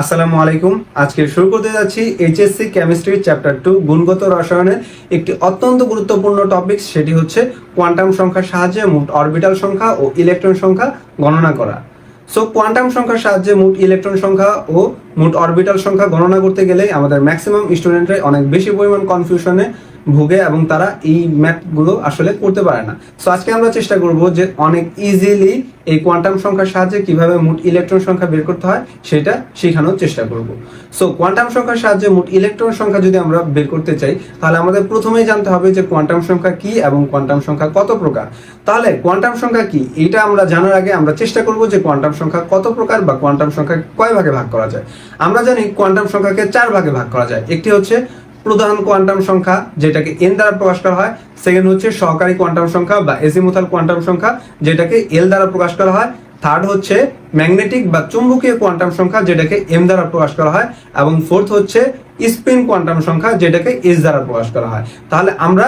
আসসালামু আলাইকুম। আজকে শুরু করতে যাচ্ছি এইচএসসি কেমিস্ট্রি চ্যাপ্টার টু, গুণগত রসায়নের একটি অত্যন্ত গুরুত্বপূর্ণ টপিক সেটি হচ্ছে কোয়ান্টাম সংখ্যার সাহায্যে মোট অরবিটাল সংখ্যা ও ইলেকট্রন সংখ্যা গণনা করা। সো কোয়ান্টাম সংখ্যার সাহায্যে মোট ইলেকট্রন সংখ্যা ও মোট অরবিটাল সংখ্যা গণনা করতে গেলে আমাদের ম্যাক্সিমাম স্টুডেন্টরাই অনেক বেশি পরিমাণ কনফিউশনে ভুগে এবং তারা এই ম্যাথগুলো আসলে করতে পারে না। সো আজকে আমরা চেষ্টা করব যে অনেক ইজিলি এই কোয়ান্টাম সংখ্যার সাহায্যে কীভাবে মোট ইলেকট্রন সংখ্যা বের করতে হয় সেটা শেখানোর চেষ্টা করব। সো কোয়ান্টাম সংখ্যার সাহায্যে মোট ইলেকট্রন সংখ্যা যদি আমরা বের করতে চাই, তাহলে আমাদের প্রথমেই জানতে হবে যে কোয়ান্টাম সংখ্যা কি এবং কোয়ান্টাম সংখ্যা কত প্রকার। তাহলে কোয়ান্টাম সংখ্যা কি এটা আমরা জানার আগে আমরা চেষ্টা করব যে কোয়ান্টাম সংখ্যা কত প্রকার বা কোয়ান্টাম সংখ্যা কয় ভাগে ভাগ করা যায়। আমরা জানি কোয়ান্টাম সংখ্যাকে চার ভাগে ভাগ করা যায়। একটি হচ্ছে প্রধান কোয়ান্টাম সংখ্যা, যেটাকে এন দ্বারা প্রকাশ করা হয়। সেকেন্ড হচ্ছে সহকারী কোয়ান্টাম সংখ্যা বা এজিমুথাল কোয়ান্টাম সংখ্যা, যেটাকে এল দ্বারা প্রকাশ করা হয়। থার্ড হচ্ছে ম্যাগনেটিক বা চুম্বকীয় কোয়ান্টাম সংখ্যা, যেটাকে এম দ্বারা প্রকাশ করা হয়। এবং ফোর্থ হচ্ছে স্পিন কোয়ান্টাম সংখ্যা, যেটাকে এস দ্বারা প্রকাশ করা হয়। তাহলে আমরা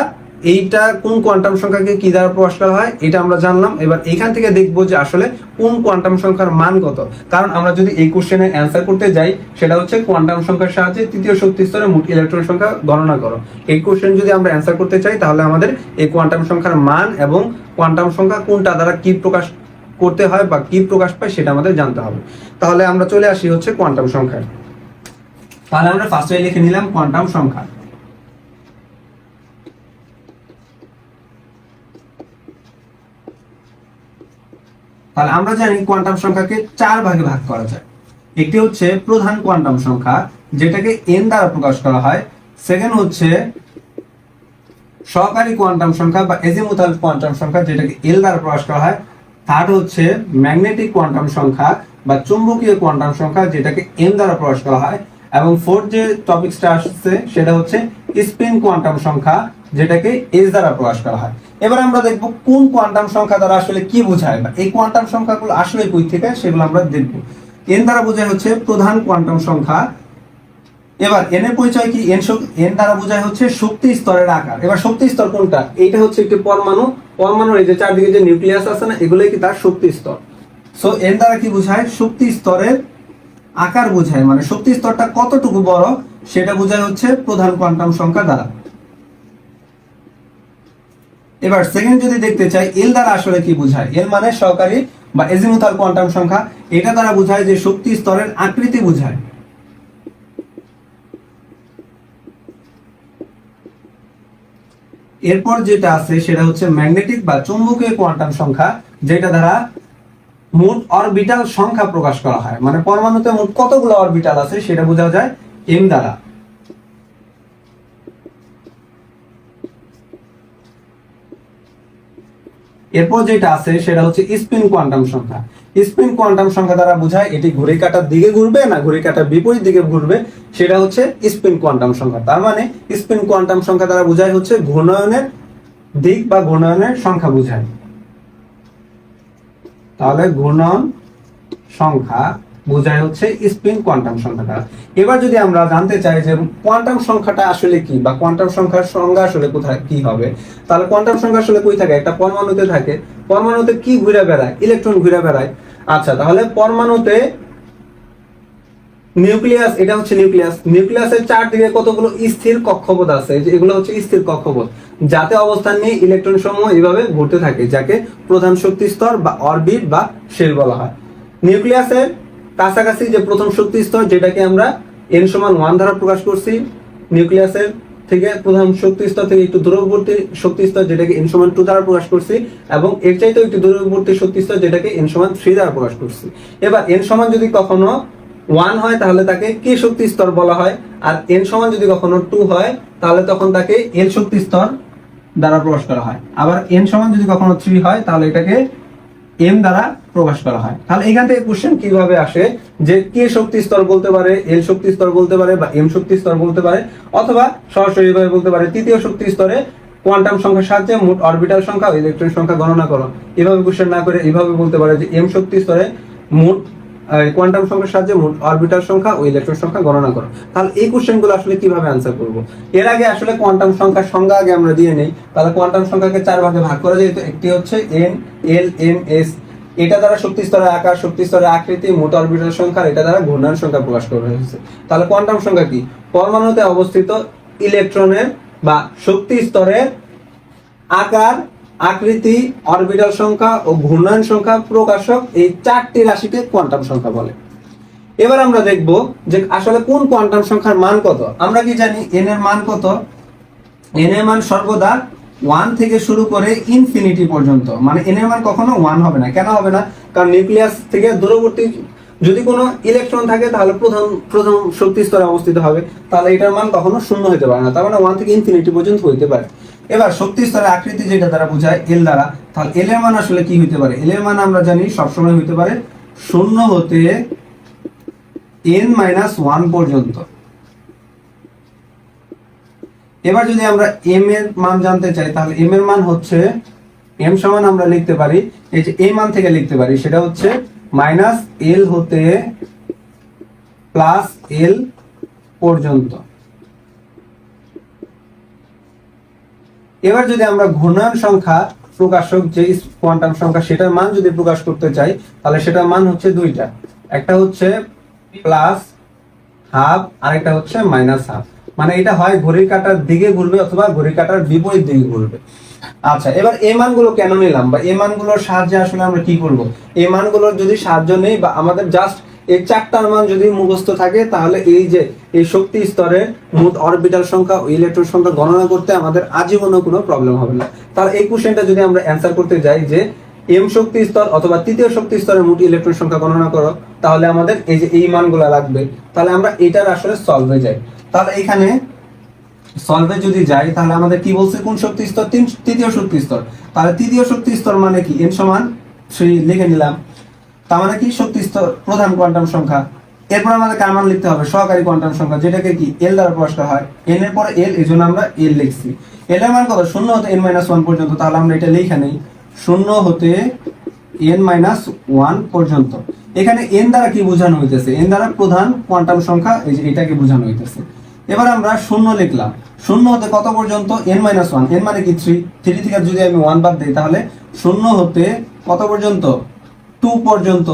এইটা কোন কোয়ান্টাম সংখ্যাকে কি দ্বারা প্রকাশ করা হয়, এটা আমরা জানলাম। এবার এখান থেকে দেখব যে আসলে কোন কোয়ান্টাম সংখ্যার মান কত। কারণ আমরা যদি এই কোশ্চেনের অ্যান্সার করতে যাই, সেটা হচ্ছে কোয়ান্টাম সংখ্যার সাহায্যে তৃতীয় শক্তি স্তরে মোট ইলেকট্রন সংখ্যা গণনা করো। এই কোশ্চেন যদি আমরা অ্যান্সার করতে চাই, তাহলে আমাদের এই কোয়ান্টাম সংখ্যার মান এবং কোয়ান্টাম সংখ্যা কোনটা দ্বারা কি প্রকাশ করতে হয় বা কি প্রকাশ পায়, সেটা আমাদের জানতে হবে। তাহলে আমরা চলে আসি হচ্ছে কোয়ান্টাম সংখ্যায়। তাহলে আমরা ফার্স্টে লিখে নিলাম কোয়ান্টাম সংখ্যা। তাহলে আমরা জানি কোয়ান্টাম সংখ্যাকে চার ভাগে ভাগ করা যায়। একটি হচ্ছে প্রধান কোয়ান্টাম সংখ্যা, যেটাকে এন দ্বারা প্রকাশ করা হয়। সেকেন্ড হচ্ছে সহকারী কোয়ান্টাম সংখ্যা বা এজিমুথাল কোয়ান্টাম সংখ্যা, যেটাকে এল দ্বারা প্রকাশ করা হয়। থার্ড হচ্ছে ম্যাগনেটিক কোয়ান্টাম সংখ্যা বা চুম্বকীয় কোয়ান্টাম সংখ্যা, যেটাকে এম দ্বারা প্রকাশ করা হয়। এবং ফোর্থ যে টপিকসটা আসছে, সেটা হচ্ছে স্পিন কোয়ান্টাম সংখ্যা। যেটাকে এস দ্বারা প্রকাশ করা হয়। এবার আমরা দেখব কোন কোয়ান্টাম সংখ্যা দ্বারা আসলে কি বোঝায় বা এই কোয়ান্টাম সংখ্যাগুলো আসলে কই থেকে, সেগুলো আমরা দেখব। এন দ্বারা বোঝায় হচ্ছে প্রধান কোয়ান্টাম সংখ্যা। এবার এন এর পরিচয় কি? এন এন দ্বারা বোঝায় হচ্ছে শক্তি স্তরের আকার। এবার শক্তি স্তর কোনটা? এইটা হচ্ছে একটি পরমাণু। পরমাণুর এই যে চারদিকে যে নিউক্লিয়াস আছে না, এগুলোই কি তার শক্তি স্তর? সো এন দ্বারা কি বোঝায়? শক্তি স্তরের আকার বোঝায়। মানে শক্তি স্তরটা কতটুকু বড়, সেটা বোঝায় হচ্ছে প্রধান কোয়ান্টাম সংখ্যা দ্বারা। এবার সেকেন্ড যদি দেখতে চাই এল দ্বারা আসলে কি বোঝায়? এল মানে সহকারী বা এজিমুথাল কোয়ান্টাম সংখ্যা। এটা দ্বারা বোঝায় যে শক্তি স্তরের আকৃতি বোঝায়। এরপর যেটা আছে, সেটা হচ্ছে ম্যাগনেটিক বা চুম্বকীয় কোয়ান্টাম সংখ্যা, যেটা দ্বারা মোট অরবিটাল সংখ্যা প্রকাশ করা হয়। মানে পরমাণুতে মোট কতগুলো অরবিটাল আছে, সেটা বোঝা যায় এম দ্বারা। এরপর যেটা আছে, সেটা হচ্ছে স্পিন কোয়ান্টাম সংখ্যা। স্পিন কোয়ান্টাম সংখ্যা দ্বারা বোঝায় এটি ঘুরে কাটার দিকে ঘুরবে না ঘুরে কাটার বিপরীত দিকে ঘুরবে, সেটা হচ্ছে স্পিন কোয়ান্টাম সংখ্যা। তার মানে স্পিন কোয়ান্টাম সংখ্যা দ্বারা বোঝায় হচ্ছে ঘূর্ণয়নের দিক বা ঘূর্ণয়নের সংখ্যা বোঝায়। তাহলে ঘূর্ণন সংখ্যা বোঝায় হচ্ছে স্পিন কোয়ান্টাম সংখ্যা দ্বারা এবার যদি আমরা জানতে চাই যে কোয়ান্টাম সংখ্যাটা আসলে কি বা কোয়ান্টাম সংখ্যার সংজ্ঞা আসলে কোথায়, কি হবে, তাহলে কোয়ান্টাম সংখ্যা আসলে কই থাকে? একটা পরমাণুতে থাকে। পরমাণুতে কি ঘুরে বেড়ায়? ইলেকট্রন ঘুরে বেড়ায়। আচ্ছা তাহলে পরমাণুতে নিউক্লিয়াস, এটা হচ্ছে নিউক্লিয়াস। নিউক্লিয়াসের চারদিকে কতগুলো স্থির কক্ষপথ আছে? যে এগুলো হচ্ছে স্থির কক্ষপথ। যাতে অবস্থান নিয়ে ইলেকট্রন সমূহ এইভাবে ঘুরতে থাকে, যাকে প্রধান শক্তি স্তর বা অরবিট বা শেল বলা হয়। নিউক্লিয়াসের কাছাকাছি যে প্রথম শক্তি স্তর যেটাকে আমরা এন সমান ওয়ান দ্বারা প্রকাশ করছি, নিউক্লিয়াসের থেকে প্রধান শক্তি স্তর থেকে একটু দূরবর্তী শক্তি স্তর যেটাকে এন সমান টু দ্বারা প্রকাশ করছি এবং এর চাইতেও একটু দূরবর্তী শক্তি স্তর যেটাকে এন সমান থ্রি দ্বারা প্রকাশ করছি। এবার এন সমান যদি কখনো ওয়ান হয়, তাহলে তাকে কে শক্তি স্তর বলা হয়। আর এন সমান যদি কখনো টু হয়, তাহলে তখন তাকে এল শক্তি স্তর দ্বারা প্রকাশ করা হয়। আবার এন সমান যদি কখনো থ্রি হয়, তাহলে এটাকে এম দ্বারা প্রকাশ করা হয়। তাহলে এখান থেকে কোশ্চেন কীভাবে আসে? যে কে শক্তি স্তর বলতে পারে এল শক্তি স্তর বলতে পারে বা এম শক্তি স্তর বলতে পারে, অথবা সরাসরি ভাবে বলতে পারে, তৃতীয় শক্তি স্তরে কোয়ান্টাম সংখ্যার সাহায্যে মোট অরবিটাল সংখ্যা ইলেকট্রন সংখ্যা গণনা করো। এভাবে কোশ্চেন না করে এভাবে বলতে পারে যে এম শক্তি স্তরে মোট কোয়ান্টাম সংখ্যার সাহায্যে মোট অরবিটাল সংখ্যা ও ইলেকট্রন সংখ্যা গণনা করো। তাহলে এই কোশ্চেনগুলো আসলে কীভাবে আনসার করব? এর আগে আসলে কোয়ান্টাম সংখ্যার সংজ্ঞা আগে আমরা দিয়ে নেই। তাহলে কোয়ান্টাম সংখ্যাকে চার ভাগে ভাগ করা যায়। তো একটি হচ্ছে এন এল এম এস এটা দ্বারা শক্তি স্তরের আকার শক্তি স্তরের আকৃতি মোট অরবিটাল সংখ্যা এটা দ্বারা ঘূর্ণায়ন সংখ্যা প্রকাশ করা হয়েছে। তাহলে কোয়ান্টাম সংখ্যা কি? পরমাণুতে অবস্থিত ইলেকট্রনের বা শক্তি স্তরের আকার, আকৃতি, অরবিটাল সংখ্যা ও ঘূর্ণায়ন সংখ্যা প্রকাশক এই চারটি রাশিকে কোয়ান্টাম সংখ্যা বলে। এবার আমরা দেখব যে আসলে কোন কোয়ান্টাম সংখ্যার মান কত? আমরা কি জানি এন এর মান কত? এন এর মান সর্বদা ওয়ান থেকে শুরু করে ইনফিনিটি পর্যন্ত মানে এন মান কখনো ওয়ান হবে না। কেন হবে না? কারণ নিউক্লিয়াস থেকে দূরবর্তী যদি কোনো ইলেকট্রন থাকে, তাহলে প্রথম প্রথম শক্তি স্তরে অবস্থিত হবে। তাহলে এটার মান কখনো শূন্য হতে পারে না। তার মানে ওয়ান থেকে ইনফিনিটি পর্যন্ত হইতে পারে। এবার শক্তি স্তরের আকৃতি যেটা দ্বারা বোঝায় এল দ্বারা, তাহলে এল এর মান আসলে কি হইতে পারে? এল এর মান আমরা জানি সবসময় হইতে পারে শূন্য হতে এন মাইনাস ওয়ান পর্যন্ত। এবার যদি আমরা এম এর মান জানতে চাই, তাহলে এম এর মান হচ্ছে এম সমান আমরা লিখতে পারি, এই যে এই মান থেকে লিখতে পারি, সেটা হচ্ছে মাইনাস এল হতে প্লাস এল পর্যন্ত। এবার যদি আমরা ঘূর্ণায়ন সংখ্যা প্রকাশক যে কোয়ান্টাম সংখ্যা, সেটার মান যদি প্রকাশ করতে চাই, তাহলে সেটার মান হচ্ছে দুইটা। একটা হচ্ছে প্লাস হাফ আরেকটা হচ্ছে মাইনাস হাফ মানে এটা হয় ঘড়ির কাটার দিকে ঘুরবে অথবা ঘড়ির কাটার বিপরীত দিকে ঘুরবে। আচ্ছা এবার এই মানগুলো কেন নিলাম বা এই মানগুলোর সাহায্যে আসলে আমরা কি করব? এই মানগুলোর যদি সাহায্য নেই বা আমাদের জাস্ট এই চারটার মান যদি মুখস্থ থাকে, তাহলে এই যে এই শক্তি স্তরে মোট অরবিটাল সংখ্যা ও ইলেকট্রন সংখ্যা গণনা করতে আমাদের আজীবনও কোনো প্রবলেম হবে না। তার এই কোশ্চেনটা যদি আমরা অ্যান্সার করতে যাই যে এম শক্তি স্তর অথবা তৃতীয় শক্তি স্তরের মোট ইলেকট্রন সংখ্যা গণনা করো, তাহলে আমাদের এই যে এই মানগুলো লাগবে, তাহলে আমরা এটার আসলে সলভ হয়ে যাই। তাহলে এখানে সলভে যদি যাই, তাহলে আমাদের কি বলছে? কোন শক্তি স্তর? তিন তৃতীয় শক্তি স্তর। তাহলে তৃতীয় শক্তি স্তর মানে কি? এন সমান সেই লিখে নিলাম। তার মানে কি? শক্তি স্তর প্রধান কোয়ান্টাম সংখ্যা। এরপর আমাদের কার মান লিখতে হবে, সহকারী কোয়ান্টাম সংখ্যা, যেটাকে কি? এল দ্বারা প্রকাশ হয়। এন এর পরে এল এই জন্য আমরা এল লিখছি। এল এর মান কত? শূন্য হতে এন মাইনাস ওয়ান পর্যন্ত। তাহলে আমরা এটা লিখে নেই। শূন্য হতে এন মাইনাস ওয়ান পর্যন্ত। এখানে এন দ্বারা কি বোঝানো হইতেছে? এন দ্বারা প্রধান কোয়ান্টাম সংখ্যা, এই যে এটাকে বোঝানো হইতেছে। এবার আমরা শূন্য লিখলাম। শূন্য হতে কত পর্যন্ত? এন মাইনাস ওয়ান এন মানে কি? থ্রি থ্রি থেকে যদি আমি ওয়ান বাদ দিই, তাহলে শূন্য হতে কত পর্যন্ত? টু পর্যন্ত।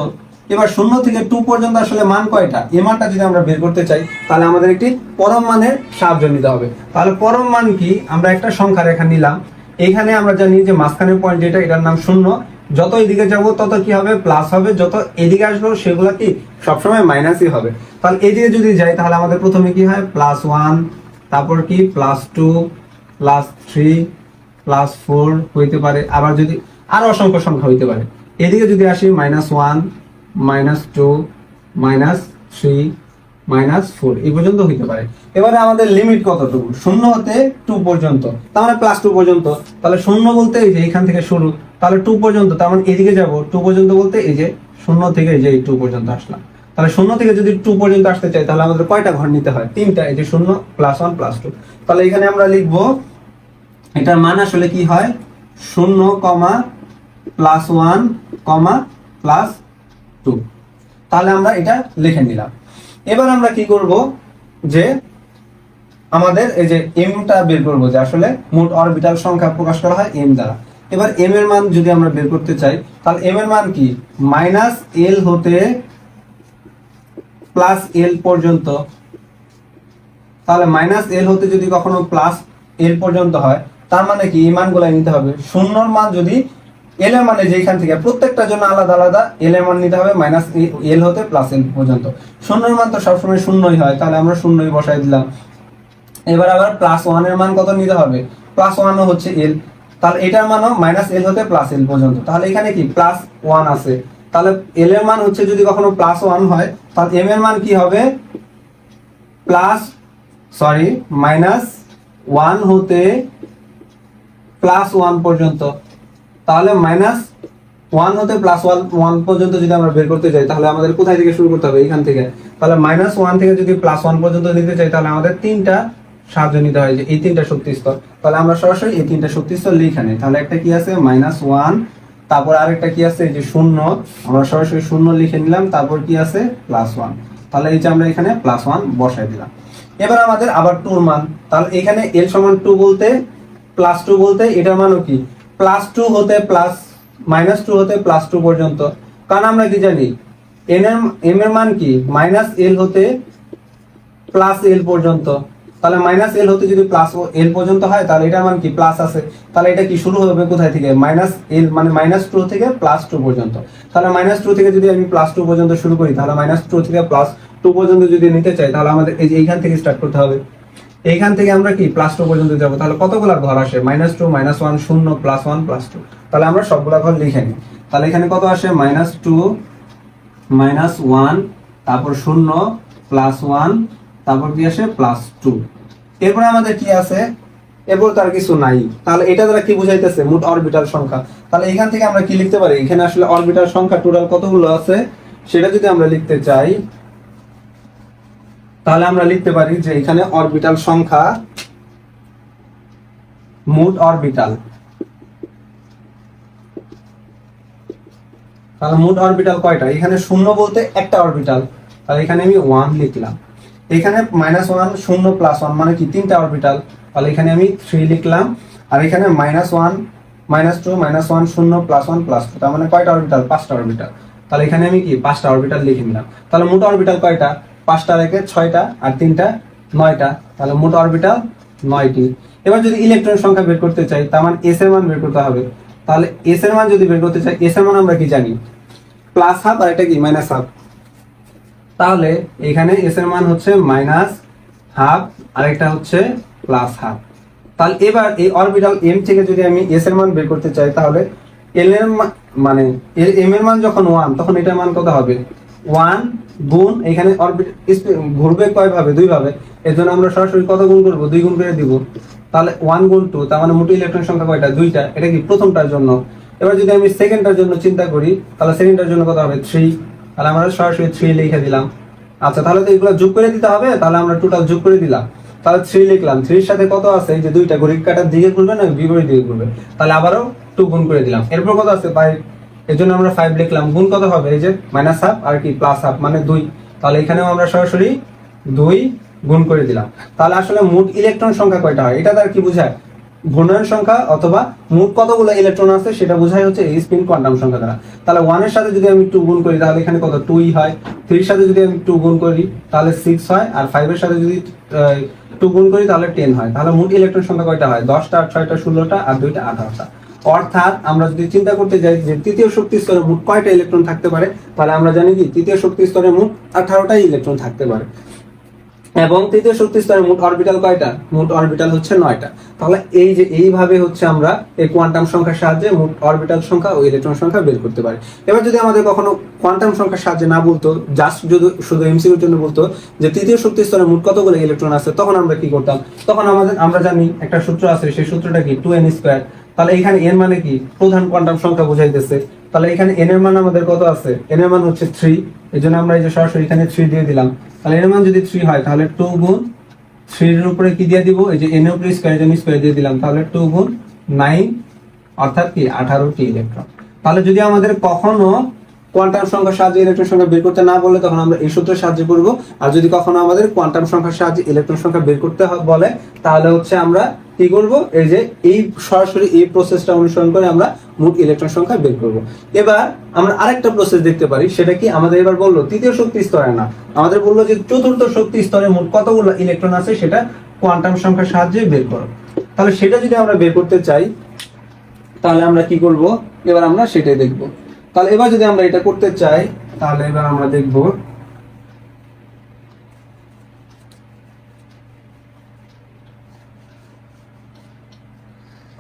এবার শূন্য থেকে টু পর্যন্ত আসলে মান কয়টা? এ মানটা যদি আমরা বের করতে চাই, তাহলে আমাদের একটি পরম মানের সাহায্য নিতে হবে। তাহলে পরম মান কি? আমরা একটা সংখ্যা রেখা নিলাম। এখানে আমরা জানি যে মাঝখানের পয়েন্ট যেটা, এটার নাম শূন্য। যত এদিকে যাব, তত কি হবে? প্লাস হবে। যত এদিকে আসব, সেগুলো কি? সবসময় মাইনাসই হবে। তাহলে এদিকে যদি যাই, তাহলে আমাদের প্রথমে কি হয়? প্লাস ওয়ান তারপর কি? Plus two plus three plus four হইতে পারে। আবার যদি আরও অসংখ্য সংখ্যা হইতে পারে। এদিকে যদি আসি minus one minus two minus three minus four এই পর্যন্ত হইতে পারে। এবারে আমাদের লিমিট কতটুকু? শূন্য হতে টু পর্যন্ত। তার মানে প্লাস টু পর্যন্ত। তাহলে শূন্য বলতে এই যে এখান থেকে শুরু, তাহলে টু পর্যন্ত, তার মানে এদিকে যাব। টু পর্যন্ত বলতে এই যে শূন্য থেকে এই যে টু পর্যন্ত আসলাম। তাহলে শূন্য থেকে যদি টু পর্যন্ত আসতে চাই, তাহলে আমাদের কয়টা ঘর নিতে হয়? তিনটা, এই যে শূন্য প্লাস ওয়ান প্লাস টু তাহলে এখানে আমরা লিখব, এটার মান আসলে কি হয়? শূন্য comma plus one comma plus two তাহলে আমরা এটা লিখে নিলাম। এবার আমরা কি করব? যে আমাদের এই যে এমটা বের করব, যে আসলে মোট অরবিটাল সংখ্যা প্রকাশ করা হয় এম দ্বারা। এবার এম এর মান যদি আমরা বের করতে চাই, তাহলে এম এর মান কি? মাইনাস এল হতে প্লাস এল পর্যন্ত, তাহলে মাইনাস এল হতে যদি কখনো প্লাস এল পর্যন্ত হয়, তার মানে কি? এই মানগুলো নিতে হবে। শূন্যর মান যদি এল এর মানে যেখান থেকে, প্রত্যেকটার জন্য আলাদা আলাদা এল এর মান নিতে হবে মাইনাস এল হতে প্লাস এল পর্যন্ত। শূন্যের মান তো সবসময় শূন্যই হয়, তাহলে আমরা শূন্যই বসাই দিলাম। এবার আবার প্লাস ওয়ানের মান কত নিতে হবে? প্লাস ওয়ানও হচ্ছে এল তাহলে এটার মানও মাইনাস এল হতে প্লাস এল পর্যন্ত। তাহলে এখানে কি? প্লাস ওয়ান আছে। তাহলে এল এর মান হচ্ছে যদি কখনো প্লাস ওয়ান হয়, তাহলে এম এর মান কি হবে? প্লাস সরি মাইনাস ওয়ান হতে প্লাস ওয়ান পর্যন্ত। তাহলে মাইনাস ওয়ান হতে প্লাস ওয়ান ওয়ান পর্যন্ত যদি আমরা বের করতে চাই, তাহলে আমাদের কোথায় থেকে শুরু করতে হবে? এখান থেকে। তাহলে মাইনাস ওয়ান থেকে যদি প্লাস ওয়ান পর্যন্ত নিতে চাই, তাহলে আমাদের তিনটা সাহায্য নিতে হয়, যে এই তিনটা শক্তি স্তর তাহলে আমরা সরাসরি এই তিনটা শক্তি স্তর লিখে নিই। তাহলে একটা কি আছে? মাইনাস ওয়ান তারপর আরেকটা কি আছে? এই যে শূন্য। আমরা সরাসরি শূন্য লিখে নিলাম, তারপর কি আছে? প্লাস ওয়ান তাহলে এই যে আমরা এখানে প্লাস ওয়ান বসাই দিলাম। এবার আমাদের আবার টুর মান। তাহলে এখানে এল সমান টু বলতে প্লাস টু বলতে এটার মানও কি? প্লাস টু হতে প্লাস মাইনাস টু হতে প্লাস টু পর্যন্ত। কারণ আমরা কি জানি? এন এর এম এর মান কি? মাইনাস এল হতে প্লাস এল পর্যন্ত। তাহলে মাইনাস এল হতে যদি প্লাস এল পর্যন্ত হয়, তাহলে এটার মান কি? প্লাস আছে। তাহলে এটা কি শুরু হবে কোথায় থেকে? মাইনাস এল মানে মাইনাস টু থেকে প্লাস টু পর্যন্ত। তাহলে মাইনাস টু থেকে যদি আমি প্লাস টু পর্যন্ত শুরু করি, তাহলে মাইনাস টু থেকে প্লাস টু পর্যন্ত যদি নিতে চাই, তাহলে আমাদের এই যে এইখান থেকে স্টার্ট করতে হবে। এইখান থেকে আমরা কি প্লাস টু পর্যন্ত যাব? তাহলে কতগুলা ঘর আসে? মাইনাস টু মাইনাস ওয়ান শূন্য প্লাস ওয়ান প্লাস টু তাহলে আমরা সবগুলা ঘর লিখে নিই। তাহলে এখানে কত আসে? মাইনাস টু মাইনাস ওয়ান তারপর শূন্য প্লাস ওয়ান তারপর কি আসে? প্লাস টু এরপরে আমাদের কি আছে? এরপর তার কিছু নাই। তাহলে এটা দ্বারা কি বুঝাইতেছে? মোট অরবিটাল সংখ্যা। তাহলে এখান থেকে আমরা কি লিখতে পারি? এখানে আসলে অরবিটাল সংখ্যা টোটাল কতগুলো আছে? সেটা যদি আমরা লিখতে চাই, তাহলে আমরা লিখতে পারি যে এখানে অরবিটাল সংখ্যা মোট অরবিটাল তাহলে মোট অরবিটাল কয়টা? এখানে শূন্য বলতে একটা অরবিটাল তাহলে এখানে আমি ওয়ান লিখলাম। এখানে মাইনাস ওয়ান শূন্য প্লাস ওয়ান মানে কি? তিনটা অরবিটাল তাহলে এখানে আমি থ্রি লিখলাম। আর এখানে minus one minus two minus one শূন্য প্লাস ওয়ান প্লাস টু তার মানে কয়টা অরবিটাল পাঁচটা অরবিটাল তাহলে এখানে আমি কি? পাঁচটা অরবিটাল লিখে নিলাম। তাহলে মোট অরবিটাল কয়টা? পাঁচটা রেখে ছয়টা আর তিনটা নয়টা। তাহলে মোট অরবিটাল নয়টি। এবার যদি ইলেকট্রন সংখ্যা বের করতে চাই, তার মানে এস এর মান বের করতে হবে। তাহলে এস এর মান যদি বের করতে চাই এস এর মান আমরা কি জানি? প্লাস হাফ আর এটা কি? মাইনাস হাফ তাহলে এখানে এস এর মান হচ্ছে মাইনাস হাফ আর একটা হচ্ছে প্লাস হাফ তাহলে এবার এই অরবিটাল এম থেকে যদি আমি এস এর মান বের করতে চাই, তাহলে এল এর মানে এম এর মান যখন ওয়ান তখন এটার মান কত হবে? ওয়ান গুণ এখানে অরবিট ঘুরবে কয় ভাবে দুই ভাবে এর জন্য আমরা সরাসরি কত গুণ করব? দুই গুণ করে দিব। তাহলে ওয়ান গুণ টু তার মানে মোট ইলেকট্রন সংখ্যা কয়টা? দুইটা। এটা কি প্রথমটার জন্য? এবার যদি আমি সেকেন্ডটার জন্য চিন্তা করি, তাহলে সেকেন্ডটার জন্য কত হবে? থ্রি তাহলে আমরা সরাসরি থ্রি লিখে দিলাম। আচ্ছা তাহলে তো এগুলো যোগ করে দিতে হবে, তাহলে আমরা টোটাল যোগ করে দিলাম। তাহলে থ্রি লিখলাম। থ্রির সাথে কত আছে? যে দুইটা, ঘড়ির কাটার দিকে ঘুরবে না বিপরীত দিকে ঘুরবে? তাহলে আবারও টু গুণ করে দিলাম। এরপর কত আছে? ফাইভ এর জন্য আমরা ফাইভ লিখলাম। গুণ কত হবে? এই যে মাইনাস হাফ আর কি প্লাস হাফ মানে দুই। তাহলে এখানেও আমরা সরাসরি দুই গুণ করে দিলাম। তাহলে আসলে মোট ইলেকট্রন সংখ্যা কয়টা হয়? এটা তার কি বোঝায়? ঘূর্ণায়ন সংখ্যা অথবা মোট কতগুলো ইলেকট্রন আছে সেটা বোঝাই হচ্ছে এই স্পিন কোয়ান্টাম সংখ্যা দ্বারা। তাহলে ওয়ানের সাথে যদি আমি টু গুণ করি, তাহলে এখানে কত? টুই হয়। থ্রির সাথে যদি আমি টু গুণ করি, তাহলে সিক্স হয়। আর ফাইভের সাথে যদি টু গুণ করি, তাহলে টেন হয়। তাহলে মোট ইলেকট্রন সংখ্যা কয়টা হয়? দশটা, ছয়টা, ষোলোটা আর দুইটা আঠারোটা। অর্থাৎ আমরা যদি চিন্তা করতে যাই যে তৃতীয় শক্তি স্তরে মোট কয়টা ইলেকট্রন থাকতে পারে, তাহলে আমরা জানি কি? তৃতীয় শক্তি স্তরে মোট আঠারোটাই ইলেকট্রন থাকতে পারে। এবং তৃতীয় শক্তি স্তরে মোট অরবিটাল কয়টা? মোট অরবিটাল হচ্ছে নয়টা। তাহলে এই যে এইভাবে হচ্ছে আমরা এই কোয়ান্টাম সংখ্যার সাহায্যে মোট অরবিটাল সংখ্যা ও ইলেকট্রন সংখ্যা বের করতে পারি। এবার যদি আমাদের কখনো কোয়ান্টাম সংখ্যার সাহায্যে না বলতো জাস্ট যদি শুধু এমসিকিউর জন্য বলতো যে তৃতীয় শক্তি স্তরে মোট কতগুলো ইলেকট্রন আছে, তখন আমরা কি করতাম? তখন আমাদের, আমরা জানি একটা সূত্র আছে, সেই সূত্রটা কি? টু এন স্কোয়ার তাহলে এখানে এন মানে কি? প্রধান কোয়ান্টাম সংখ্যা বোঝাইতেছে। তাহলে এখানে এন এর মান আমাদের কত আছে? এন এর মান হচ্ছে থ্রি এই জন্য আমরা এই যে সরাসরি এখানে থ্রি দিয়ে দিলাম। তাহলে এর মান যদি থ্রি হয়, তাহলে টু গুণ থ্রির উপরে কি দিয়ে দিব? এই যে এন এর উপরে স্কোয়ার জন্য স্কোয়ার দিয়ে দিলাম। তাহলে টু গুণ নাইন অর্থাৎ কি? আঠারোটি ইলেকট্রন তাহলে যদি আমাদের কখনো কোয়ান্টাম সংখ্যার সাহায্যে ইলেকট্রন সংখ্যা বের করতে না বলে, তখন আমরা এই সূত্রের সাহায্যে করব। আর যদি কখনো আমাদের কোয়ান্টাম সংখ্যার সাহায্যে ইলেকট্রন সংখ্যা বের করতে বলে, তাহলে হচ্ছে আমরা কি করব? এই যে এই সরাসরি এই প্রসেসটা অনুসরণ করে আমরা মোট ইলেকট্রন সংখ্যা বের করব। এবার আমরা আরেকটা প্রসেস দেখতে পারি, সেটা কি? আমাদের এবার বলল তৃতীয় শক্তি স্তরে না। আমাদের বলল যে চতুর্থ শক্তি স্তরে মোট কতগুলো ইলেকট্রন আছে সেটা কোয়ান্টাম সংখ্যার সাহায্যে বের করো। তাহলে সেটা যদি আমরা বের করতে চাই, তাহলে আমরা কি করব? এবার আমরা সেটাই দেখব। তাহলে এবার যদি আমরা এটা করতে চাই, তাহলে এবার আমরা দেখব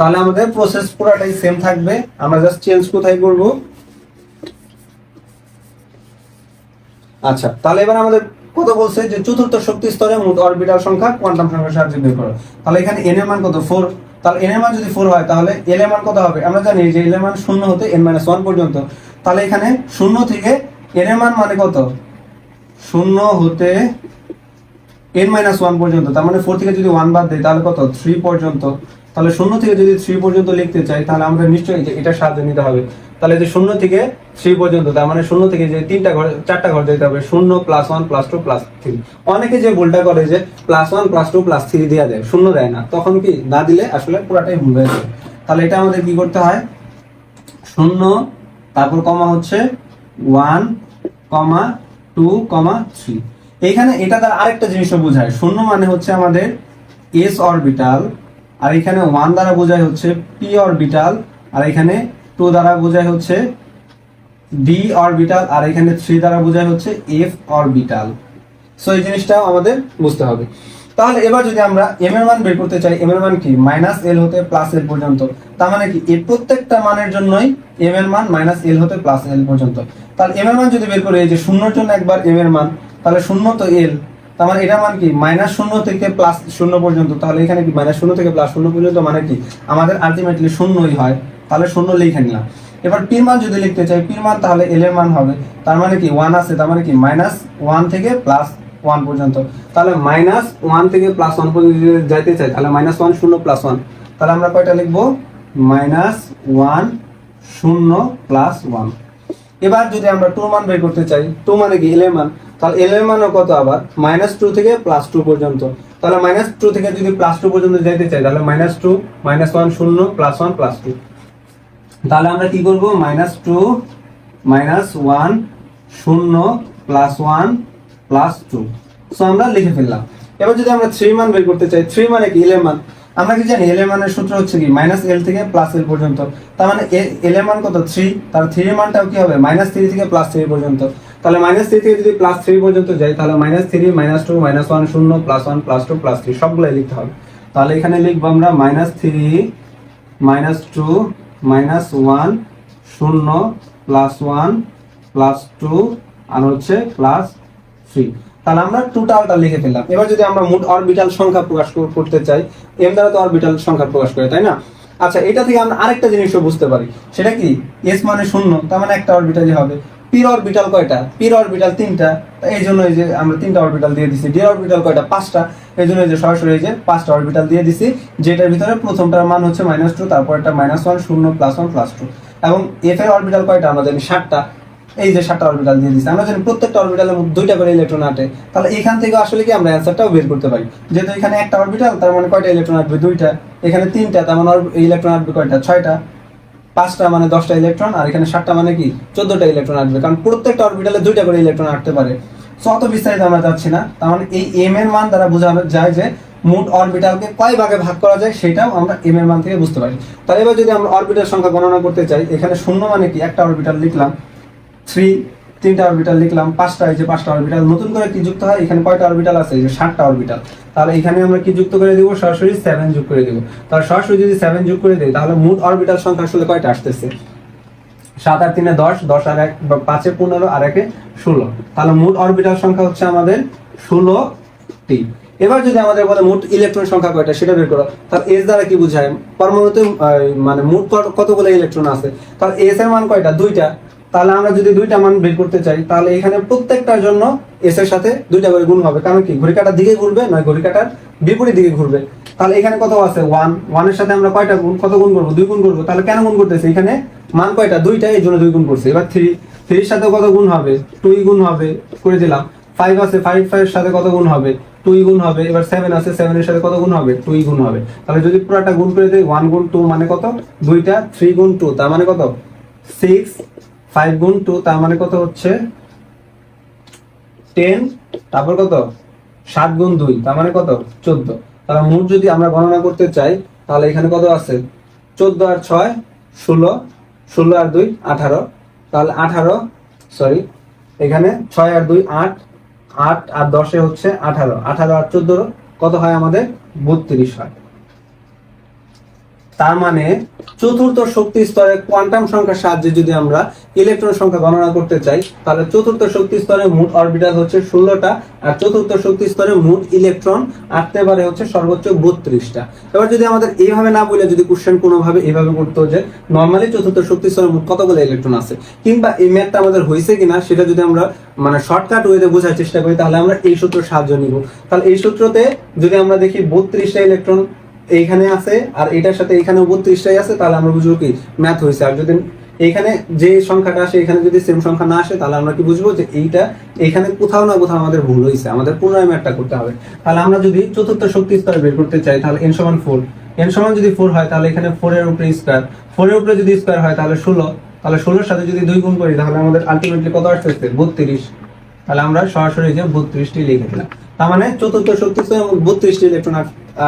তাহলে আমাদের প্রসেস পুরাটাই সেম থাকবে। আমরা জাস্ট চেঞ্জ কোথায় করব? আচ্ছা তাহলে এবার আমাদের কত বলছে যে চতুর্থ শক্তি স্তরে মোট অরবিটাল সংখ্যা কোয়ান্টাম সংখ্যার সাহায্যে বের করো। তাহলে এখানে এন এর মান কত? ফোর তাহলে এন এর মান যদি ফোর হয়, তাহলে এল এর মান কত হবে? আমরা জানি যে এল এর মান শূন্য হতে এন মাইনাস ওয়ান পর্যন্ত। তাহলে এখানে শূন্য থেকে এন এর মান মানে কত? শূন্য হতে এন মাইনাস ওয়ান পর্যন্ত। তার মানে ফোর থেকে যদি ওয়ান বাদ দেয় তাহলে কত? থ্রি পর্যন্ত। তাহলে শূন্য থেকে যদি থ্রি পর্যন্ত লিখতে চাই, তাহলে আমরা নিশ্চয়ই যে এটা সাহায্য নিতে হবে। তাহলে যে শূন্য থেকে থ্রি পর্যন্ত, তার মানে শূন্য থেকে যে তিনটা ঘর, চারটা ঘর যেতে হবে, শূন্য plus one plus two plus three অনেকে যে ভুলটা করে যে plus one plus two plus three দেওয়া দেয়, শূন্য দেয় না, তখন কি না দিলে আসলে পুরাটাই ভুল হয়ে যায়। তাহলে এটা আমাদের কি করতে হয়? শূন্য, তারপর কমা হচ্ছে one comma two comma three এখানে এটা তার আরেকটা জিনিসও বোঝায়। শূন্য মানে হচ্ছে আমাদের এস অরবিটাল আর এখানে ওয়ান দ্বারা বোঝায় হচ্ছে পি অরবিটাল আর এখানে টু দ্বারা বোঝায় হচ্ছে ডি অরবিটাল আর এখানে থ্রি দ্বারা বোঝায় হচ্ছে এফ অরবিটাল সো এই জিনিসটাও আমাদের বুঝতে হবে। তাহলে এবার যদি আমরা এম এর মান বের করতে চাই এম এর মান কি? মাইনাস এল হতে প্লাস এল পর্যন্ত। তার মানে কি? এই প্রত্যেকটা মানের জন্যই এম এর মান মাইনাস এল হতে প্লাস এল পর্যন্ত। তাহলে এম এর মান যদি বের করি এই যে শূন্যর জন্য একবার এম এর মান, তাহলে শূন্য তো এল তার মানে এটার মান কি? মাইনাস শূন্য থেকে প্লাস শূন্য পর্যন্ত, তাহলে এখানে কি? মাইনাস শূন্য থেকে প্লাস শূন্য পর্যন্ত মানে কি? আমাদের আলটিমেটলি শূন্যই হয়। তাহলে শূন্য লিখে নিলাম। এবার পির মান যদি লিখতে চাই পির মান তাহলে এল এর মান হবে। তার মানে কি? ওয়ান আছে, তার মানে কি? মাইনাস ওয়ান থেকে প্লাস ওয়ান পর্যন্ত। তাহলে মাইনাস ওয়ান থেকে প্লাস ওয়ান পর্যন্ত যাইতে চাই, তাহলে মাইনাস ওয়ান শূন্য প্লাস ওয়ান তাহলে আমরা কয়টা লিখব? মাইনাস ওয়ান শূন্য প্লাস ওয়ান এবার যদি আমরা টু মান বের করতে চাই টু মানে কি? এল এর মান। তাহলে এল এর মানও কত আবার? মাইনাস টু থেকে প্লাস টু পর্যন্ত। তাহলে মাইনাস টু থেকে যদি প্লাস টু পর্যন্ত যাইতে চাই, তাহলে মাইনাস টু মাইনাস ওয়ান শূন্য প্লাস ওয়ান প্লাস টু তাহলে আমরা কি করব? মাইনাস টু মাইনাস ওয়ান শূন্য plus one plus two so আমরা লিখে ফেললাম। এবার যদি আমরা থ্রি মান বের করতে চাই থ্রি মানে কি? এল এর মান। আমরা কি জানি এল এর মানের সূত্র হচ্ছে কি? মাইনাস এল থেকে প্লাস এল পর্যন্ত। তার মানে এল এর মান কত? থ্রি তার থ্রি এর মানটাও কি হবে? মাইনাস থ্রি থেকে প্লাস থ্রি পর্যন্ত। তাহলে মাইনাস থ্রি থেকে যদি প্লাস থ্রি পর্যন্ত যাই তাহলে minus three minus two minus one শূন্য plus one plus two plus three সবগুলাই লিখতে হবে। তাহলে এখানে লিখব আমরা minus three minus two minus one শূন্য প্লাস ওয়ান প্লাস টু আর হচ্ছে প্লাস থ্রি তাহলে আমরা টোটালটা লিখে ফেললাম। এবার যদি আমরা মোট অরবিটাল সংখ্যা প্রকাশ কর- করতে চাই এম দ্বারা তো অরবিটাল সংখ্যা প্রকাশ করে, তাই না? আচ্ছা এটা থেকে আমরা আরেকটা জিনিসও বুঝতে পারি। সেটা কি? এস মানে শূন্য, তার মানে একটা অরবিটালই হবে। পির অরবিটাল কয়টা? পির অরবিটাল তিনটা। এই জন্য এই যে আমরা তিনটা অরবিটাল দিয়ে দিছি। ডি অরবিটাল কয়টা? পাঁচটা। এই জন্য এই যে সরাসরি এই যে পাঁচটা অরবিটাল দিয়ে দিছি, যেটার ভিতরে প্রথমটার মান হচ্ছে মাইনাস টু তারপর একটা মাইনাস ওয়ান শূন্য প্লাস ওয়ান প্লাস টু এবং এফ এর অরবিটাল কয়টা? আমরা জানি ষাটটা এই যে সাতটা অরবিটাল দিয়ে দিচ্ছি আমরা জানি প্রত্যেকটা অরবিটালের মধ্যে দুইটা করে ইলেকট্রন আটে। তাহলে এখান থেকে আসলে কি আমরা অ্যান্সারটাও বের করতে পারি। যেহেতু এখানে একটা অরবিটাল তার মানে কয়টা ইলেকট্রন আসবে দুইটা। এখানে তিনটা, তার মানে ইলেকট্রন আসবে কয়টা? ছয়টা। পাঁচটা মানে দশটা ইলেকট্রন আর এখানে সাতটা মানে কি? চোদ্দটা ইলেকট্রন আসবে। কারণ প্রত্যেকটা অরবিটালে দুইটা করে ইলেকট্রন আটতে পারে। অত বিস্তারিত আমরা যাচ্ছি না। তার মানে এই এম এর মান দ্বারা বোঝা যায় যে মোট অরবিটালকে কয় ভাগে ভাগ করা যায় সেটাও আমরা এম এর মান থেকে বুঝতে পারি। তাহলে এবার যদি আমরা অরবিটাল সংখ্যা গণনা করতে চাই, এখানে শূন্য মানে কি? একটা অরবিটাল লিখলাম। থ্রি তিনটা অরবিটাল লিখলাম, পাঁচটা, এই যে পাঁচটা অরবিটাল নতুন করে কি যুক্ত হয়? এখানে কয়টা অরবিটাল আছে? এই যে ষাটটা অরবিটাল তাহলে এখানে আমরা কি যুক্ত করে দিব? সরাসরি সেভেন যোগ করে দিব। তাহলে সরাসরি যদি সেভেন যোগ করে দিই, তাহলে মোট অরবিটাল সংখ্যা আসলে কয়টা আসতেছে? সাত আর তিনে দশ দশ আর এক পাঁচে পনেরো আর একে ষোলো। তাহলে মোট অরবিটাল সংখ্যা হচ্ছে আমাদের ষোলোটি। এবার যদি আমাদের বলে মোট ইলেকট্রন সংখ্যা কয়টা, সেটা বের করো। তাহলে এস দ্বারা কি বোঝায়? পরমাণুতে মানে মোট কত- কতগুলো ইলেকট্রন আছে? তাহলে এস এর মান কয়টা? দুইটা। তাহলে আমরা যদি দুইটা মান বের করতে চাই, তাহলে এখানে প্রত্যেকটার জন্য এস এর সাথে দুইটা করে গুণ হবে। কারণ কি? ঘড়ি কাটার দিকে ঘুরবে, নয় ঘড়ি কাটার বিপরীত দিকে ঘুরবে। তাহলে এখানে কত আছে? ওয়ান ওয়ানের সাথে আমরা কয়টা গুণ? কত গুণ করব? দুই গুণ করব। তাহলে কেন গুণ করতেছে? এখানে মান কয়টা? দুইটা, এই জন্য দুই গুণ করছে। এবার থ্রি থ্রির সাথে কত গুণ হবে? টুই গুণ হবে। করে দিলাম। ফাইভ আছে ফাইভ ফাইভ সাথে কত গুণ হবে? টুই গুণ হবে। এবার সেভেন আছে সেভেন এর সাথে কত গুণ হবে? টুই গুণ হবে। তাহলে যদি পুরোটা গুণ করে দেয় ওয়ান গুণ টু মানে কত? দুইটা থ্রি গুণ টু তার মানে কত? সিক্স ফাইভ গুণ টু তার মানে কত হচ্ছে? টেন তারপর কত? সাত গুণ দুই, তার মানে কত? চোদ্দ। তাহলে মোট যদি আমরা গণনা করতে চাই, তাহলে এখানে কত আছে? চোদ্দ আর ছয়, ষোলো ষোলো আর দুই, আঠারো। তাহলে আঠারো সরি এখানে ছয় আর দুই, আট আট আর দশে হচ্ছে আঠারো। আঠারো আর চোদ্দ কত হয় আমাদের? বত্রিশ হয়। তার মানে চতুর্থ শক্তি স্তরে কোয়ান্টাম সংখ্যার সাহায্যে যদি আমরা ইলেকট্রন সংখ্যা গণনা করতে চাই, তাহলে চতুর্থ শক্তি স্তরে মোট অরবিটাল হচ্ছে ষোলোটা আর চতুর্থ শক্তি স্তরে মোট ইলেকট্রন আসতে পারে হচ্ছে সর্বোচ্চ বত্রিশটা। এবার যদি আমাদের এইভাবে না বলে যদি কোশ্চেন কোনোভাবে এইভাবে করতে যে নর্মালি চতুর্থ শক্তি স্তরে মোট কতগুলো ইলেকট্রন আছে? কিংবা এই ম্যাথটা আমাদের হয়েছে কিনা, সেটা যদি আমরা মানে শর্টকাট ওয়েতে বোঝার চেষ্টা করি, তাহলে আমরা এই সূত্রের সাহায্য নিব। তাহলে এই সূত্রতে যদি আমরা দেখি বত্রিশটা ইলেকট্রন এইখানে আছে, আর এটার সাথে এখানেও বত্রিশটাই আছে, তাহলে আমরা বুঝব কি ম্যাথ হয়েছে। আর যদি এইখানে যে সংখ্যাটা আসে, এখানে যদি সেম সংখ্যা না আসে, তাহলে আমরা কি বুঝব যে এইটা এখানে কোথাও না কোথাও আমাদের ভুল হয়েছে, আমাদের পুনরায় ম্যাথটা করতে হবে। তাহলে আমরা যদি চতুর্থ শক্তি স্তরে বের করতে চাই, তাহলে এন সমান ফোর এন সমান যদি ফোর হয়, তাহলে এখানে ফোর এর উপরে স্কোয়ার ফোর এর উপরে যদি স্কোয়ার হয়, তাহলে ষোলো। তাহলে ষোলোর সাথে যদি দুই গুণ করি, তাহলে আমাদের আলটিমেটলি কত আসতেছে? বত্রিশ। তাহলে আমরা সরাসরি যে বত্রিশটি লিখে দিলাম। তার মানে চতুর্থ শক্তি স্তরে মোট বত্রিশটি ইলেকট্রন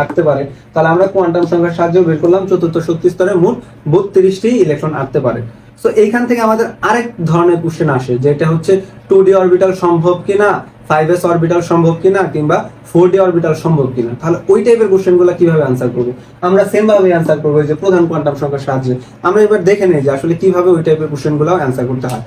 আঁকতে পারে। তাহলে আমরা কোয়ান্টাম সংখ্যার সাহায্যে বের করলাম, চতুর্থ শক্তি স্তরে মোট বত্রিশটি ইলেকট্রন আঁকতে পারে। সো এইখান থেকে আমাদের আরেক ধরনের কোশ্চেন আসে, যেটা হচ্ছে টু ডি অরবিটাল সম্ভব কিনা ফাইভ এস অরবিটাল সম্ভব কিনা, কিংবা ফোর ডি অরবিটাল সম্ভব কিনা। তাহলে ওই টাইপের কোশ্চেনগুলো কীভাবে আনসার করব? আমরা সেম ভাবে আনসার করব যে প্রধান কোয়ান্টাম সংখ্যার সাহায্যে। আমরা এবার দেখে নেই যে আসলে কীভাবে ওই টাইপের কোশ্চেনগুলো আনসার করতে হয়।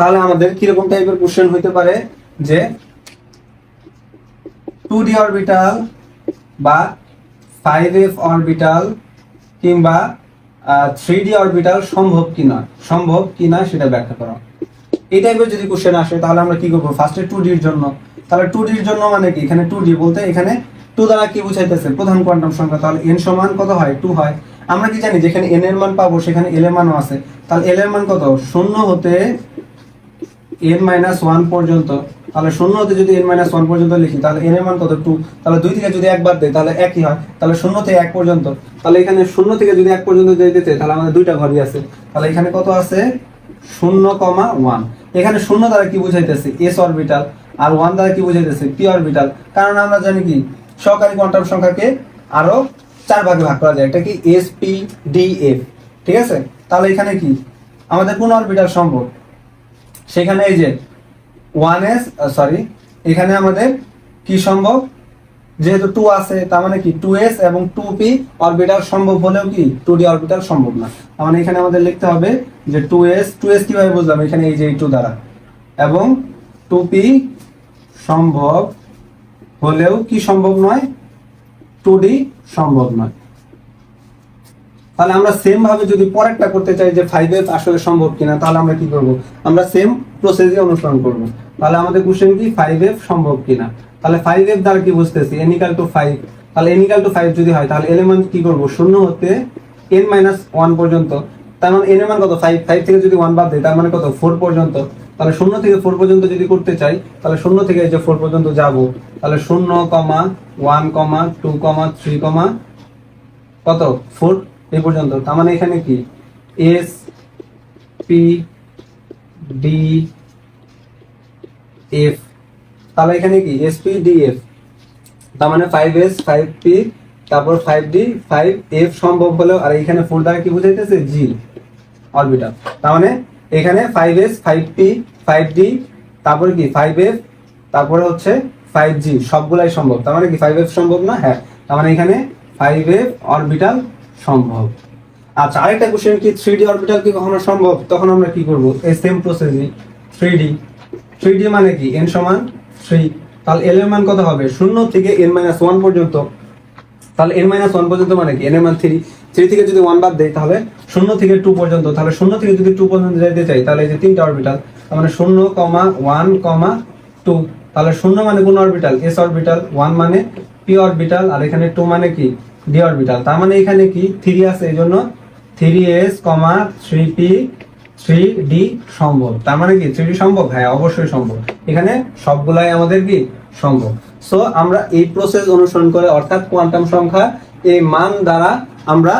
তাহলে আমাদের কীরকম টাইপের কোশ্চেন হইতে পারে যে টু ডি অরবিটাল বা ফাইভ এফ অরবিটাল কিংবা থ্রি ডি অরবিটাল সম্ভব কিনা সম্ভব কিনা সেটা ব্যাখ্যা করা। এই টাইপের যদি কোশ্চেন আসে, তাহলে আমরা কি করব? ফার্স্টে টু ডির জন্য। তাহলে টু ডির জন্য মানে কি? এখানে টু ডি বলতে এখানে টু দ্বারা কি বুঝাইতেছে? প্রধান কোয়ান্টাম সংখ্যা। তাহলে এন সমান কত হয়? টু হয়। আমরা কি জানি? যেখানে এন এর মান পাবো, সেখানে এল এর মানও আছে। তাহলে এল এর মান কত? শূন্য হতে এন মাইনাস ওয়ান পর্যন্ত, তাহলে শূন্য হতে যদি এন মাইনাস ওয়ান পর্যন্ত লিখি, তাহলে এন এর মান কত? টু তাহলে দুই থেকে যদি একবার দেয় তাহলে একই হয়। তাহলে শূন্য থেকে এক পর্যন্ত। তাহলে এখানে শূন্য থেকে যদি এক পর্যন্ত দিয়ে দিতে, তাহলে আমাদের দুইটা ঘরই আছে। তাহলে এখানে কত আছে? শূন্য কমা ওয়ান এখানে শূন্য দ্বারা কি বুঝাইতেছে? এস অরবিটাল আর ওয়ান দ্বারা কি বুঝাইতেছে? পি অরবিটাল কারণ আমরা জানি কি? সহকারী কোয়ান্টাম সংখ্যাকে আরও চার ভাগে ভাগ করা যায়। এটা কি? এস পি ডি এফ ঠিক আছে? তাহলে এখানে কি? আমাদের কোন অরবিটাল সম্ভব? সেখানে এই যে ওয়ান এস সরি এখানে আমাদের কি সম্ভব? যেহেতু টু আছে, তার মানে কি? টু এস এবং টু পি অরবিটাল সম্ভব হলেও কি? টু ডি অরবিটাল সম্ভব না। তার মানে এখানে আমাদের লিখতে হবে যে টু এস টু এস কীভাবে বুঝলাম? এখানে এই যে টু দ্বারা। এবং টু পি সম্ভব হলেও কি সম্ভব নয়? টু ডি সম্ভব নয়। তাহলে আমরা সেম ভাবে যদি পরেরটা করতে চাই যে ফাইভ এফ আসলে সম্ভব কিনা, তাহলে আমরা কি করব? আমরা সেম প্রসেসই অনুসরণ করব। তাহলে আমাদের কোশ্চেন কি ফাইভ এফ সম্ভব কিনা? তাহলে ফাইভ এফ দ্বারা কি বুঝতেছি? এনিকাল টু ফাইভ তাহলে এনিকাল টু ফাইভ যদি হয়, তাহলে এলিমেন্ট কি করব? শূন্য হতে এন মাইনাস ওয়ান পর্যন্ত। তার মানে এন মান কত? ফাইভ ফাইভ থেকে যদি ওয়ান বাদ দেয় তার মানে কত? ফোর পর্যন্ত। তাহলে শূন্য থেকে ফোর পর্যন্ত যদি করতে চাই, তাহলে শূন্য থেকে যে ফোর পর্যন্ত যাব, তাহলে শূন্য comma one comma two comma three comma কত? ফোর এই পর্যন্ত। তার মানে এখানে কি? এস পি ডি এফ তাহলে এখানে কি? এস পি ডি এফ তার মানে ফাইভ এস ফাইভ পি তারপর ফাইভ ডি ফাইভ এফ সম্ভব হলেও, আর এখানে ফোর দ্বারা কি বুঝাইতেছে? জি অরবিটাল তার মানে এখানে five S five P five D তারপরে কি? ফাইভ এফ তারপরে হচ্ছে ফাইভ জি সবগুলাই সম্ভব। তার মানে কি? ফাইভ এফ সম্ভব না? হ্যাঁ। তার মানে এখানে ফাইভ এফ অরবিটাল সম্ভব। আচ্ছা আরেকটা কোশ্চেন কি থ্রি ডি অরবিটাল কি কখনো সম্ভব? তখন আমরা কি করব? এই সেম প্রসেসই থ্রি ডি থ্রি ডি মানে কি? এন সমান থ্রি তাহলে এল এর মান কত হবে? শূন্য থেকে এন মাইনাস ওয়ান পর্যন্ত। তাহলে এন মাইনাস ওয়ান পর্যন্ত মানে কি? এন এর মান থ্রি থ্রি থেকে যদি ওয়ান বাদ দেয় তাহলে শূন্য থেকে টু পর্যন্ত। তাহলে শূন্য থেকে যদি টু পর্যন্ত যেতে চাই, তাহলে এই যে তিনটা অরবিটাল তার মানে শূন্য কমা ওয়ান কমা টু তাহলে শূন্য মানে কোন অরবিটাল এস অরবিটাল ওয়ান মানে পি অরবিটাল আর এখানে টু মানে কি? ডি অরবিটাল তার মানে এখানে কি? থ্রি আছে এই জন্য three S comma three P three D সম্ভব। তার মানে কি? থ্রি ডি সম্ভব? হ্যাঁ অবশ্যই সম্ভব। এখানে সবগুলাই আমাদের কি? সম্ভব। সো আমরা এই প্রসেস অনুসরণ করে অর্থাৎ কোয়ান্টাম সংখ্যা, এই মান দ্বারা আমরা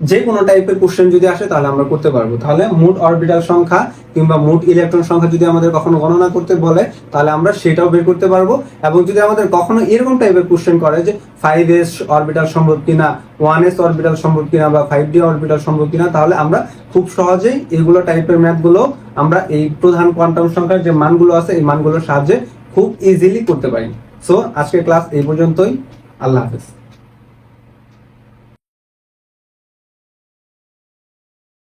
যে কোনো টাইপের কোশ্চেন যদি আসে, তাহলে আমরা করতে পারব। তাহলে মোট অরবিটাল সংখ্যা কিংবা মোট ইলেকট্রন সংখ্যা যদি আমাদের কখনো গণনা করতে বলে, তাহলে আমরা সেটাও বের করতে পারব। এবং যদি আমাদের কখনো এরকম টাইপের কোশ্চেন করে যে ফাইভ এস অরবিটাল সম্ভব কিনা ওয়ান এস অরবিটাল সম্ভব কিনা বা ফাইভ ডি অরবিটাল সম্ভব কিনা, তাহলে আমরা খুব সহজেই এগুলো টাইপের ম্যাথগুলো আমরা এই প্রধান কোয়ান্টাম সংখ্যার যে মানগুলো আছে, এই মানগুলোর সাহায্যে খুব ইজিলি করতে পারি। সো আজকের ক্লাস এই পর্যন্তই। আল্লাহ হাফেজ।